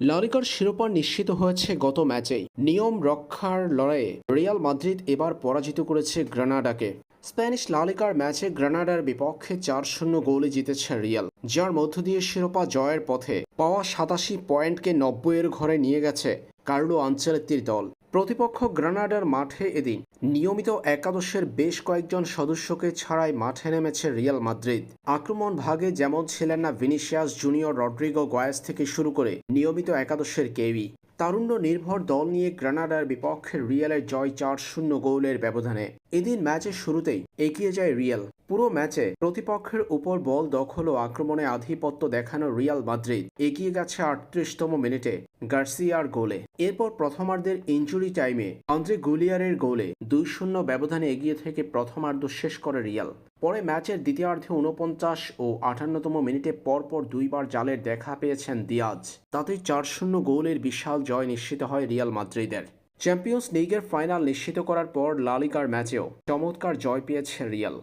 লালিকার শিরোপা নিশ্চিত হয়েছে গত ম্যাচেই। নিয়ম রক্ষার লড়াইয়ে রিয়াল মাদ্রিদ এবার পরাজিত করেছে গ্রানাডাকে। স্প্যানিশ লালিকার ম্যাচে গ্রানাডার বিপক্ষে চার শূন্য গোলে জিতেছে রিয়াল, যার মধ্য দিয়ে শিরোপা জয়ের পথে পাওয়া সাতাশি পয়েন্টকে নব্বইয়ের ঘরে নিয়ে গেছে কার্লো আঞ্চলেত্তির দল। প্রতিপক্ষ গ্রানাডার মাঠে এদিন নিয়মিত একাদশের বেশ কয়েকজন সদস্যকে ছাড়াই মাঠে নেমেছে রিয়াল মাদ্রিদ। আক্রমণ ভাগে যেমন ছিলেন না ভিনিসিয়াস জুনিয়র রড্রিগো গয়াস থেকে শুরু করে নিয়মিত একাদশের কেউই। তারুণ্য নির্ভর দল নিয়ে গ্রানাডার বিপক্ষে রিয়ালের জয় চার শূন্য গোলের ব্যবধানে। এদিন ম্যাচের শুরুতেই এগিয়ে যায় রিয়াল। পুরো ম্যাচে প্রতিপক্ষের উপর বল দখল ও আক্রমণে আধিপত্য দেখানো রিয়াল মাদ্রিদ। এগিয়ে গেছে আটত্রিশতম মিনিটে। গার্সিয়ার গোলে। এরপর প্রথমার্ধের ইঞ্জুরি টাইমে আন্দ্রে গুলিয়ারের গোলে দুই শূন্য ব্যবধানে এগিয়ে থেকে প্রথমার্ধ শেষ করে রিয়াল। পরে ম্যাচের দ্বিতীয়ার্ধে উনপঞ্চাশ ও আটান্নতম মিনিটে পরপর দুইবার জালের দেখা পেয়েছেন দিয়াজ। তাতেই চার শূন্য গোলের বিশাল জয় নিশ্চিত হয় রিয়াল মাদ্রিদের। চ্যাম্পিয়ন্স লিগের ফাইনাল নিশ্চিত করার পর লালিকার ম্যাচেও চমৎকার জয় পেয়েছে রিয়াল।